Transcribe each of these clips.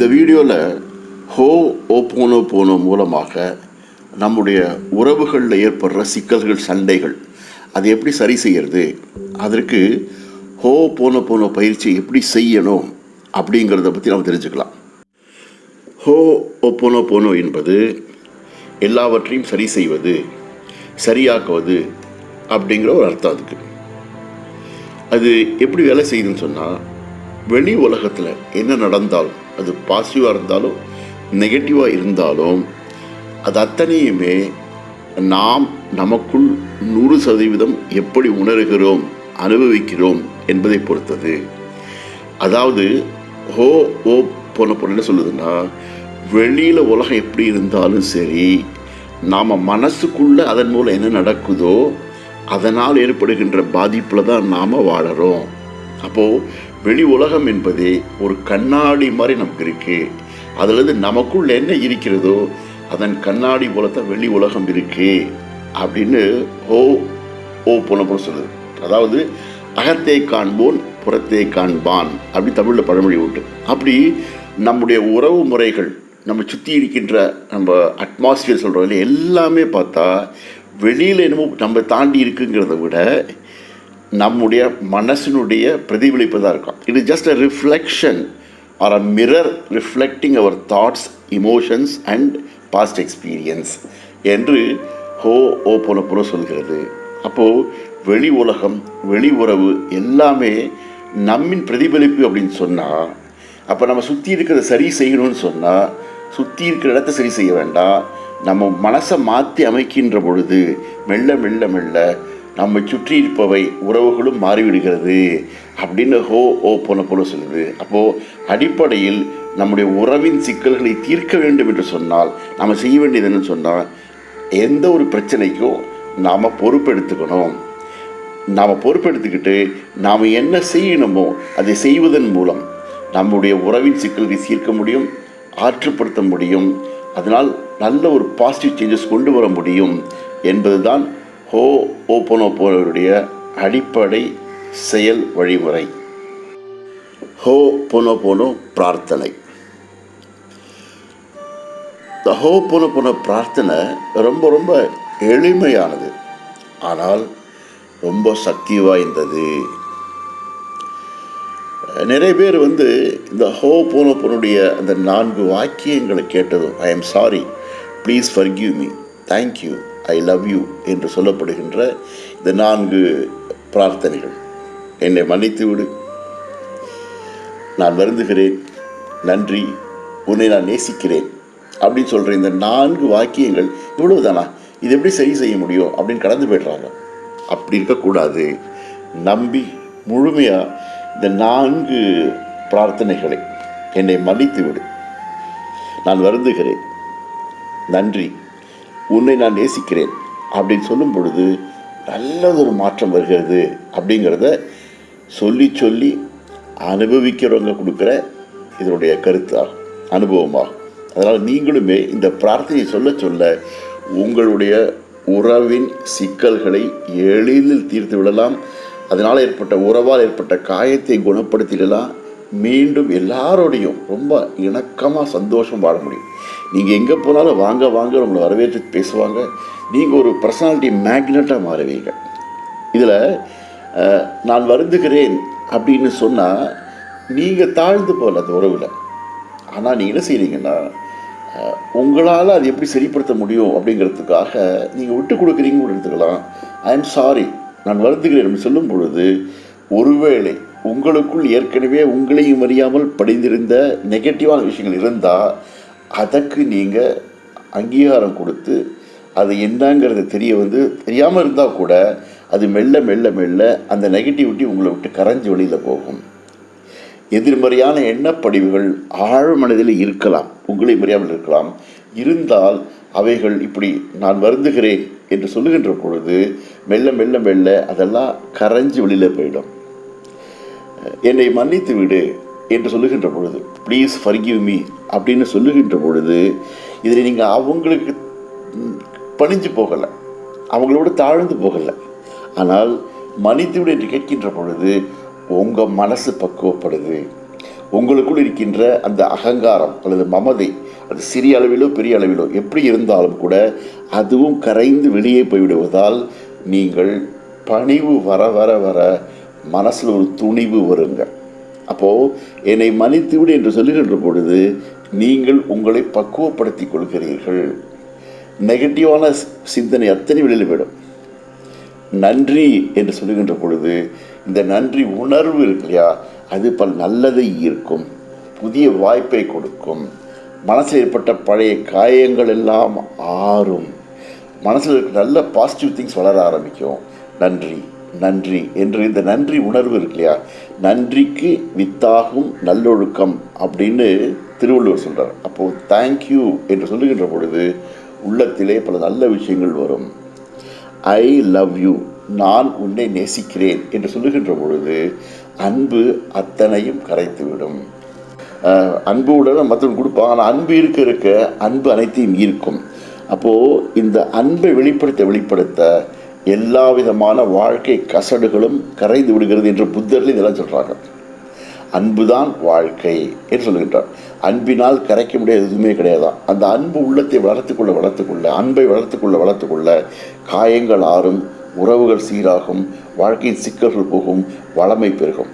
இந்த வீடியோவில் ஹோ ஓப்போனோ போனோ மூலமாக நம்முடைய உறவுகளில் ஏற்படுற சிக்கல்கள் சண்டைகள் அது எப்படி சரி செய்யறது? அதற்கு ஹோ போனோ போனோ பயிற்சி எப்படி செய்யணும்? அப்படிங்கிறத பற்றி நம்ம தெரிஞ்சுக்கலாம். ஹோ ஒப்போனோ போனோ என்பது எல்லாவற்றையும் சரி செய்வது சரியாக்குவது அப்படிங்கிற ஒரு அர்த்தம் அதுக்கு. அது எப்படி வேலை செய்யுதுன்னு சொன்னால் வெளி உலகத்தில் என்ன நடந்தாலும் அது பாசிட்டிவாக இருந்தாலும் நெகட்டிவாக இருந்தாலும் அது அத்தனையுமே நாம் நமக்குள் நூறு சதவீதம் எப்படி உணர்கிறோம் அனுபவிக்கிறோம் என்பதை பொறுத்தது. அதாவது ஹோ ஓ போன பொருள் என்ன சொல்லுதுன்னா வெளியில் உலகம் எப்படி இருந்தாலும் சரி நாம் மனசுக்குள்ளே அதன் மூலம் என்ன நடக்குதோ அதனால் ஏற்படுகின்ற பாதிப்பில் தான் நாம் வாழறோம். அப்போது வெளி உலகம் என்பதே ஒரு கண்ணாடி மாதிரி நமக்கு இருக்குது அதுலேருந்து நமக்குள்ள என்ன இருக்கிறதோ அதன் கண்ணாடி போலத்தான் வெளி உலகம் இருக்கு அப்படின்னு ஓ ஓ போன சொல்லுது. அதாவது அகத்தை காண்போன் புறத்தை காண்பான். அப்படி தமிழில் பழமொழி உண்டு. அப்படி நம்முடைய உறவு முறைகள் நம்ம சுற்றி இருக்கின்ற நம்ம அட்மாஸ்பியர் சொல்கிறோம் இல்லையா எல்லாமே பார்த்தா வெளியில் என்னமோ நம்ம தாண்டி இருக்குங்கிறத விட நம்முடைய மனசினுடைய பிரதிபலிப்பு தான் இருக்கும். It is just a reflection or a mirror reflecting our thoughts emotions and past experience என்று ஹோ ஓ போன புற சொல்கிறது. அப்போது வெளி உலகம் வெளி உறவு எல்லாமே நம்மின் பிரதிபலிப்பு அப்படின்னு சொன்னால் அப்போ நம்ம சுற்றி இருக்கிறத சரி செய்யணும்னு சொன்னால் சுற்றி இருக்கிற இடத்த சரி செய்ய வேண்டாம். நம்ம மனசை மாற்றி அமைக்கின்ற பொழுது மெல்ல மெல்ல மெல்ல நம்மை சுற்றி இருப்பவை உறவுகளும் மாறிவிடுகிறது அப்படின்னு ஹோ ஓ போன போல சொல்லுது. அப்போது அடிப்படையில் நம்முடைய உறவின் சிக்கல்களை தீர்க்க வேண்டும் என்று சொன்னால் நம்ம செய்ய வேண்டியது என்னன்னு சொன்னால் எந்த ஒரு பிரச்சனைக்கும் நாம் பொறுப்பெடுத்துக்கணும். நாம் பொறுப்பெடுத்துக்கிட்டு நாம் என்ன செய்யணுமோ அதை செய்வதன் மூலம் நம்முடைய உறவின் சிக்கல்களை தீர்க்க முடியும் ஆற்றுப்படுத்த முடியும் அதனால் நல்ல ஒரு பாசிட்டிவ் சேஞ்சஸ் கொண்டு வர முடியும் என்பதுதான் ஹோ ஓபனோபோனோருடைய அடிப்படை செயல் வழிமுறை. ஹோ போனோ பிரார்த்தனை. இந்த ஹோ போன பிரார்த்தனை ரொம்ப ரொம்ப எளிமையானது. ஆனால் ரொம்ப சக்தி வாய்ந்தது. நிறைய பேர் வந்து இந்த ஹோ போன அந்த நான்கு வாக்கியங்களை கேட்டதும் I am sorry please forgive me thank you I love you என்று சொல்லப்படுகின்ற இந்த நான்கு பிரார்த்தனைகள். என்னை மன்னித்து விடு. நான் வருந்துகிறேன். நன்றி. உன்னை நான் நேசிக்கிறேன். அப்படின்னு சொல்கிற இந்த நான்கு வாக்கியங்கள் இவ்வளவு தானா இது எப்படி சரி செய்ய முடியும் அப்படின்னு கடந்து போய்ட்றாங்க. அப்படி இருக்கக்கூடாது. நம்பி முழுமையாக இந்த நான்கு பிரார்த்தனைகளை என்னை மன்னித்து விடு. நான் வருந்துகிறேன். நன்றி. உன்னை நான் நேசிக்கிறேன். அப்படின்னு சொல்லும் பொழுது நல்லதொரு மாற்றம் வருகிறது அப்படிங்கிறத சொல்லி சொல்லி அனுபவிக்கிறவங்க கொடுக்குற இதனுடைய கருத்தாகும் அனுபவமாகும் அதனால் நீங்களுமே இந்த பிரார்த்தனையை சொல்ல சொல்ல உங்களுடைய உறவின் சிக்கல்களை எளிதில் தீர்த்து விடலாம். அதனால் ஏற்பட்ட உறவால் ஏற்பட்ட காயத்தை குணப்படுத்திடலாம். மீண்டும் எல்லாரோடையும் ரொம்ப இணக்கமாக சந்தோஷம் வாழ முடியும். நீங்கள் எங்கே போனாலும் வாங்க வாங்க உங்களை வரவேற்று பேசுவாங்க. நீங்கள் ஒரு பர்சனாலிட்டி மேக்னெட்டாக மாறுவீங்க. இதில் நான் வருந்துகிறேன் அப்படின்னு சொன்னால் நீங்கள் தாழ்ந்து போகல அந்த உறவில். ஆனால் நீங்கள் என்ன செய்கிறீங்கன்னா உங்களால் அது எப்படி சரிப்படுத்த முடியும் அப்படிங்கிறதுக்காக நீங்கள் விட்டு கொடுக்குறீங்க கூட எடுத்துக்கலாம். ஐ எம் சாரி நான் வருந்துகிறேன் சொல்லும் பொழுது ஒருவேளை உங்களுக்குள் ஏற்கனவே உங்களையும் அறியாமல் படிந்திருந்த நெகட்டிவான விஷயங்கள் இருந்தால் அதற்கு நீங்கள் அங்கீகாரம் கொடுத்து அது என்னங்கிறது தெரிய வந்து தெரியாமல் இருந்தால் கூட அது மெல்ல மெல்ல மெல்ல அந்த நெகட்டிவிட்டி உங்களை விட்டு கரைஞ்சி வெளியில் போகும். எதிர்மறையான எண்ணப்படிவுகள் ஆழ்மனதில் இருக்கலாம் உங்களை மறியாமல் இருக்கலாம். இருந்தால் அவைகள் இப்படி நான் வருந்துகிறேன் என்று சொல்லுகின்ற பொழுது மெல்ல மெல்ல மெல்ல அதெல்லாம் கரைஞ்சி வெளியில் போயிடும். என்னை மன்னித்து விடு என்று சொல்லுகின்ற பொழுது ப்ளீஸ் ஃபர்கிவ் மீ அப்படின்னு சொல்லுகின்ற பொழுது இதில் நீங்கள் அவங்களுக்கு பணிஞ்சு போகலை. அவங்களோட தாழ்ந்து போகலை. ஆனால் மன்னித்து விடு என்று கேட்கின்ற பொழுது உங்கள் மனசு பக்குவப்படுது. உங்களுக்குள் இருக்கின்ற அந்த அகங்காரம் அல்லது மமதை அது சிறிய அளவிலோ பெரிய அளவிலோ எப்படி இருந்தாலும் கூட அதுவும் கரைந்து வெளியே போய்விடுவதால் நீங்கள் பணிவு வர வர வர மனசில் ஒரு துணிவு வருங்க. அப்போது என்னை மன்னித்து விடு என்று சொல்லுகின்ற பொழுது நீங்கள் உங்களை பக்குவப்படுத்திக் கொள்கிறீர்கள். நெகட்டிவான சிந்தனை அத்தனை வெளியில் போயிடும். நன்றி என்று சொல்லுகின்ற பொழுது இந்த நன்றி உணர்வு இருக்கு இல்லையா? அது பல நல்லதை ஈர்க்கும் புதிய வாய்ப்பை கொடுக்கும். மனசில் ஏற்பட்ட பழைய காயங்கள் எல்லாம் ஆறும். மனசில் இருக்க நல்ல பாசிட்டிவ் திங்ஸ் வளர ஆரம்பிக்கும். நன்றி. நன்றி என்று இந்த நன்றி உணர்வு இருக்கு இல்லையா? நன்றிக்கு வித்தாகும் நல்லொழுக்கம் அப்படின்னு திருவள்ளுவர் சொல்கிறார் அப்போது தேங்க்யூ என்று சொல்லுகின்ற பொழுது உள்ளத்திலே பல நல்ல விஷயங்கள் வரும். ஐ லவ் யூ நான் உன்னை நேசிக்கிறேன் என்று சொல்லுகின்ற பொழுது அன்பு அத்தனையும் கரைத்துவிடும். அன்பு உடனே மற்றவங்க கொடுப்பான் ஆனால் அன்பு இருக்க இருக்க அன்பு அனைத்தையும் ஈர்க்கும். அப்போது இந்த அன்பை வெளிப்படுத்த வெளிப்படுத்த எல்லா விதமான வாழ்க்கை கசடுகளும் கரைந்து விடுகிறது என்று புத்தர்கள் இதெல்லாம் சொல்கிறாங்க அன்புதான் வாழ்க்கை என்று சொல்கின்றார் அன்பினால் கரைக்க முடியாத எதுவுமே கிடையாதான் அந்த அன்பு உள்ளத்தை வளர்த்துக்கொள்ள வளர்த்துக்கொள்ள அன்பை வளர்த்துக்கொள்ள வளர்த்துக்கொள்ள காயங்கள் ஆறும் உறவுகள் சீராகும் வாழ்க்கையின் சிக்கல்கள் போகும் வளமை பெருகும்.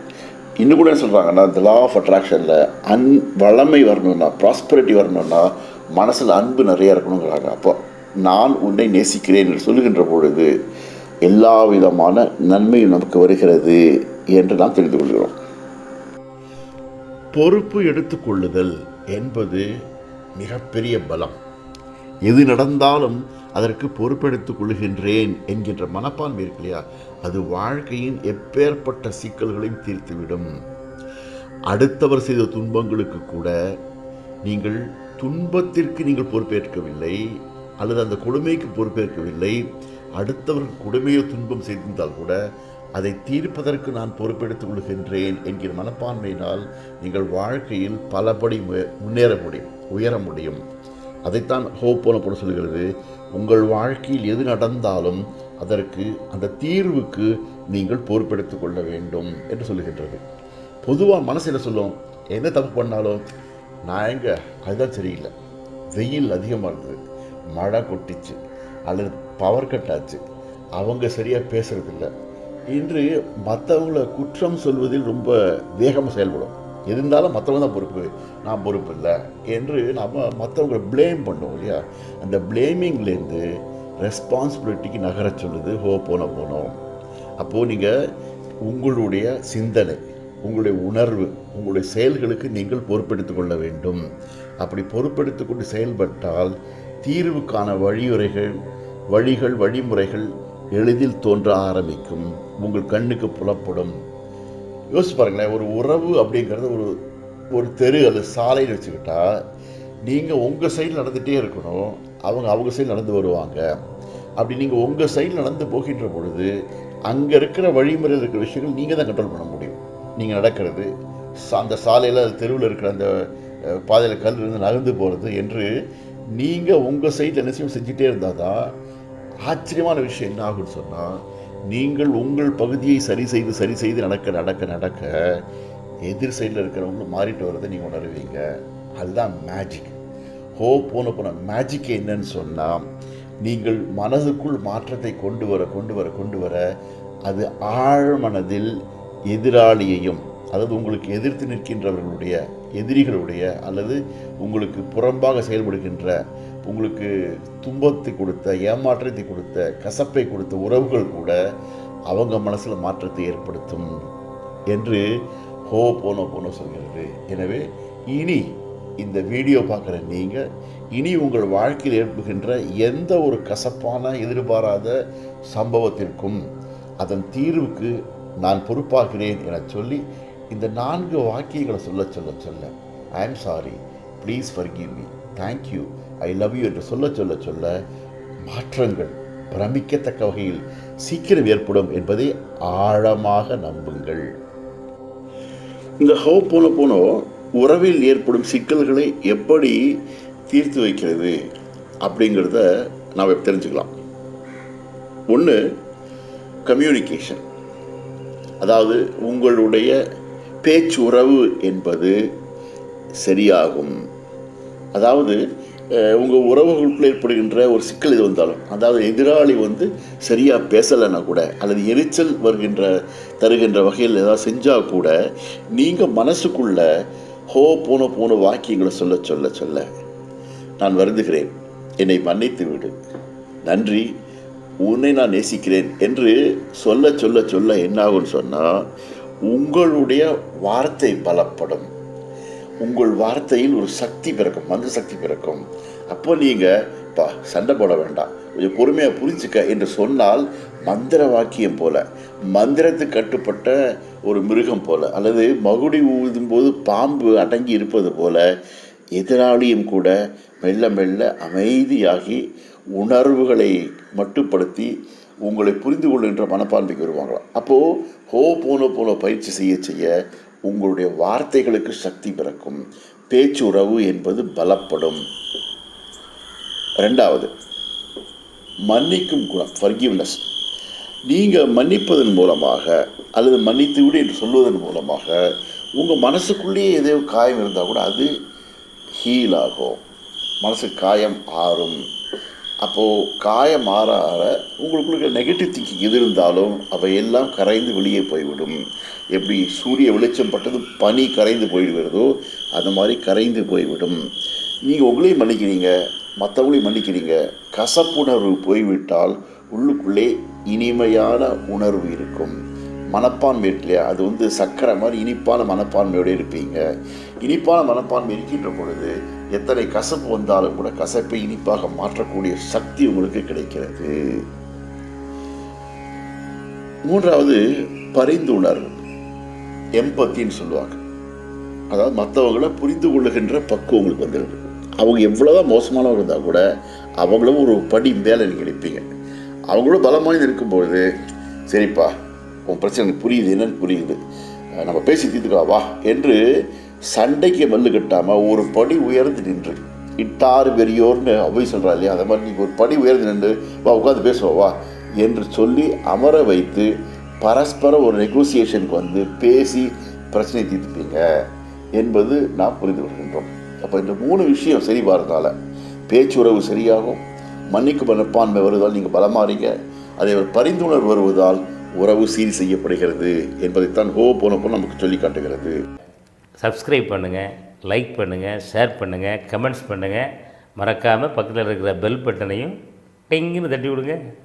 இன்னும் கூட என்ன சொல்கிறாங்கன்னா இந்த லா ஆஃப் அட்ராக்ஷனில் அன் வளமை வரணும்னா ப்ராஸ்பரிட்டி வரணும்னா மனசில் அன்பு நிறையா இருக்கணுங்கிறாங்க. அப்போ நான் உன்னை நேசிக்கிறேன் என்று சொல்லுகின்ற பொழுது எல்லா விதமான நன்மையும் நமக்கு வருகிறது என்று நாம் தெரிந்து கொள்கிறோம். பொறுப்பு எடுத்துக்கொள்ளுதல் என்பது மிகப்பெரிய பலம். எது நடந்தாலும் அதற்கு பொறுப்பெடுத்துக் கொள்கின்றேன் என்கின்ற மனப்பான்மை இருக்கு இல்லையா? அது வாழ்க்கையின் எப்பேற்பட்ட சிக்கல்களையும் தீர்த்துவிடும். அடுத்தவர் செய்த துன்பங்களுக்கு கூட நீங்கள் துன்பத்திற்கு நீங்கள் பொறுப்பேற்கவில்லை அல்லது அந்த கொடுமைக்கு பொறுப்பேற்கவில்லை. அடுத்தவர் கொடுமையோ துன்பம் செய்திருந்தால் கூட அதை தீர்ப்பதற்கு நான் பொறுப்பெடுத்துக் கொள்கின்றேன் என்கிற மனப்பான்மையினால் நீங்கள் வாழ்க்கையில் பலபடி மு- முன்னேற முடியும் உயர முடியும். அதைத்தான் ஹோப் போன போல சொல்கிறது. உங்கள் வாழ்க்கையில் எது நடந்தாலும் அதற்கு அந்த தீர்வுக்கு நீங்கள் பொறுப்பெடுத்து கொள்ள வேண்டும் என்று சொல்லுகின்றது பொதுவாக மனசில் சொல்லும்? என்ன தப்பு பண்ணாலும் நான் எங்க? அதுதான் சரியில்லை. வெயில் அதிகமாக இருந்தது. மழை கொட்டிச்சு அல்லது பவர் கட் ஆச்சு. அவங்க சரியாக பேசுகிறதில்ல இன்று மற்றவங்கள குற்றம் சொல்வதில் ரொம்ப வேகமாக செயல்படும். இருந்தாலும் மற்றவங்க தான் பொறுப்பு. நான் பொறுப்பு இல்லை என்று நம்ம மற்றவங்களை ப்ளேம் பண்ணுவோம் இல்லையா? அந்த ப்ளேமிங்லேருந்து ரெஸ்பான்சிபிலிட்டிக்கு நகரச் சொல்லுது ஹோ போன போனோம். அப்போது நீங்கள் உங்களுடைய சிந்தனை உங்களுடைய உணர்வு உங்களுடைய செயல்களுக்கு நீங்கள் பொறுப்பெடுத்து கொள்ள வேண்டும். அப்படி பொறுப்பெடுத்து கொண்டு செயல்பட்டால் தீர்வுக்கான வழிமுறைகள் வழிகள் வழிமுறைகள் எளிதில் தோன்ற ஆரம்பிக்கும். உங்கள் கண்ணுக்கு புலப்படும். யோசிச்சு பாருங்களேன் ஒரு உறவு அப்படிங்கிறது ஒரு ஒரு தெரு அல்லது சாலைன்னு வச்சுக்கிட்டா நீங்கள் உங்கள் சைடில் நடந்துகிட்டே இருக்கணும். அவங்க அவங்க சைடு நடந்து வருவாங்க. அப்படி நீங்கள் உங்கள் சைடில் நடந்து போகின்ற பொழுது அங்கே இருக்கிற வழிமுறையில் இருக்கிற விஷயங்கள் நீங்கள் தான் கண்ட்ரோல் பண்ண முடியும். நீங்கள் நடக்கிறது சா- அந்த சாலையில் தெருவில் இருக்கிற அந்த பாதையில் கல் இருந்து நகர்ந்து போகிறது என்று நீங்கள் உங்கள் சைடில் என்ன செய்யும் செஞ்சுட்டே இருந்தால் தான் ஆச்சரியமான விஷயம் என்ன ஆகும்னு சொன்னால் நீங்கள் உங்கள் பகுதியை சரி செய்து சரி செய்து நடக்க நடக்க நடக்க எதிர் சைடில் இருக்கிறவங்களும் மாறிட்டு வரதை நீங்கள் உணருவீங்க. அதுதான் மேஜிக் ஹோ போன போன மேஜிக் என்னன்னு சொன்னால் நீங்கள் மனதுக்குள் மாற்றத்தை கொண்டு வர கொண்டு வர கொண்டு வர அது ஆழ்மனதில் எதிராளியையும் அதாவது உங்களுக்கு எதிர்த்து நிற்கின்றவர்களுடைய எதிரிகளுடைய அல்லது உங்களுக்கு புறம்பாக செயல்படுகின்ற உங்களுக்கு துன்பத்தை கொடுத்த ஏமாற்றத்தை கொடுத்த கசப்பை கொடுத்த உறவுகள் கூட அவங்க மனசில் மாற்றத்தை ஏற்படுத்தும் என்று ஹோ போனோ போனோ சொல்கிறது. எனவே இனி இந்த வீடியோ பார்க்குற நீங்கள் இனி உங்கள் வாழ்க்கையில் ஏற்படுகின்ற எந்த ஒரு கசப்பான எதிர்பாராத சம்பவத்திற்கும் அதன் தீர்வுக்கு நான் பொறுப்பாகிறேன் என சொல்லி இந்த நான்கு வாக்கியங்களை சொல்ல சொல்ல சொல்ல. I am sorry please forgive me. Thank you I love you என்று சொல்ல சொல்ல சொல்ல மாற்றங்கள் பிரமிக்கத்தக்க வகையில் சீக்கிரம் ஏற்படும் என்பதை ஆழமாக நம்புங்கள். இந்த ஹோ போன போனோ உறவில் ஏற்படும் சிக்கல்களை எப்படி தீர்த்து வைக்கிறது அப்படிங்கிறத நாம் தெரிஞ்சுக்கலாம். ஒன்று கம்யூனிகேஷன் அதாவது உங்களுடைய பேச்சுறவு என்பது சரியாகும். அதாவது உங்கள் உறவுகளுக்குள்ள ஏற்படுகின்ற ஒரு சிக்கல் இது வந்தாலும் அதாவது எதிராளி வந்து சரியாக பேசலைன்னா கூட அல்லது எரிச்சல் வருகின்ற தருகின்ற வகையில் ஏதாவது செஞ்சால் கூட நீங்கள் மனசுக்குள்ள ஹோ போன போன வாக்கியங்களை சொல்ல சொல்ல சொல்ல நான் வருந்துகிறேன். என்னை மன்னித்து விடு. நன்றி. உன்னை நான் நேசிக்கிறேன் என்று சொல்ல சொல்ல சொல்ல என்னாகும்னு சொன்னால் உங்களுடைய வார்த்தை பலப்படும். உங்கள் வார்த்தையில் ஒரு சக்தி பிறக்கும் மந்த சக்தி பிறக்கும். அப்போ நீங்கள் பா சண்டை போட வேண்டாம். கொஞ்சம் பொறுமையாக புரிஞ்சுக்க என்று சொன்னால் மந்திர வாக்கியம் போல மந்திரத்துக்கு கட்டுப்பட்ட ஒரு மிருகம் போல அல்லது மகுடி ஊதும் போது பாம்பு அடங்கி இருப்பது போல எதிராளியும் கூட மெல்ல மெல்ல அமைதியாகி உணர்வுகளை மட்டுப்படுத்தி உங்களை புரிந்து கொள்கின்ற மனப்பான்மைக்கு வருவாங்களாம் அப்போது ஹோ போன போல பயிற்சி செய்ய செய்ய உங்களுடைய வார்த்தைகளுக்கு சக்தி பிறக்கும். பேச்சுறவு என்பது பலப்படும். ரெண்டாவது மன்னிக்கும் குணம் ஃபர்கிவ்னஸ் நீங்கள் மன்னிப்பதன் மூலமாக அல்லது மன்னித்து விடு என்று சொல்வதன் மூலமாக உங்கள் மனசுக்குள்ளேயே ஏதோ காயம் இருந்தால் கூட அது ஹீல் ஆகும். மனசு காயம் ஆறும். அப்போது காயம் ஆற ஆற உங்களுக்குள்ள நெகட்டிவ் திங்கிங் எது இருந்தாலும் அவை எல்லாம் கரைந்து வெளியே போய்விடும். எப்படி சூரிய வெளிச்சம் பட்டது பனி கரைந்து போயிடுகிறதோ அந்த மாதிரி கரைந்து போய்விடும். நீங்கள் உங்களையும் மன்னிக்கிறீங்க மற்றவங்களையும் மன்னிக்கிறீங்க. கசப்புணர்வு போய்விட்டால் உள்ளுக்குள்ளே இனிமையான உணர்வு இருக்கும். மனப்பான்மை இல்லையா அது வந்து சக்கரை மாதிரி இனிப்பான மனப்பான்மையோடு இருப்பீங்க. இனிப்பான மனப்பான்மை இருக்கின்ற பொழுது எத்தனை கசப்பு வந்தாலும் கூட கசப்பை இனிப்பாக மாற்றக்கூடிய சக்தி உங்களுக்கு கிடைக்கிறது. மூன்றாவது பரிந்துணர்வு எம்பத்தின்னு சொல்லுவாங்க. அதாவது மற்றவங்கள புரிந்து கொள்ளுகின்ற பக்குவம் உங்களுக்கு வந்துடுது அவங்க எவ்வளோதான் மோசமானவங்க இருந்தால் கூட அவங்களும் ஒரு படி மேலே நீங்கள் நிற்பீங்க. அவங்களும் பலமாக இருக்கும்பொழுது சரிப்பா உன் பிரச்சனை புரியுது என்னன்னு புரியுது. நம்ம பேசி தீர்த்துக்கலாம் வா என்று சண்டைக்கு மல்லு கட்டாமல் ஒரு படி உயர்ந்து நின்று. இட்டாறு பெரியோர்னு அவை சொல்கிறா இல்லையா? அந்த மாதிரி நீங்கள் ஒரு படி உயர்ந்து நின்று வா உட்காந்து பேசுவோம் வா என்று சொல்லி அமர வைத்து பரஸ்பர ஒரு நெகோசியேஷனுக்கு வந்து பேசி பிரச்சனை தீர்த்துப்பீங்க என்பது நாம் புரிந்து கொள்கின்றோம். அப்போ இந்த மூணு விஷயம் சரி பேச்சு பேச்சுறவு சரியாகும் மன்னிக்கு மனப்பான்மை வருவதால் நீங்கள் பலமாறீங்க அதே ஒரு பரிந்துணர்வு வருவதால் உறவு சீர் செய்யப்படுகிறது என்பதைத்தான் ஹோ போனப்போ நமக்கு சொல்லி காட்டுகிறது. சப்ஸ்கிரைப் பண்ணுங்கள் லைக் பண்ணுங்கள் ஷேர் பண்ணுங்கள் கமெண்ட்ஸ் பண்ணுங்கள் மறக்காமல் பக்கத்தில் இருக்கிற பெல் பட்டனையும் டிங்குன்னு தட்டி விடுங்க.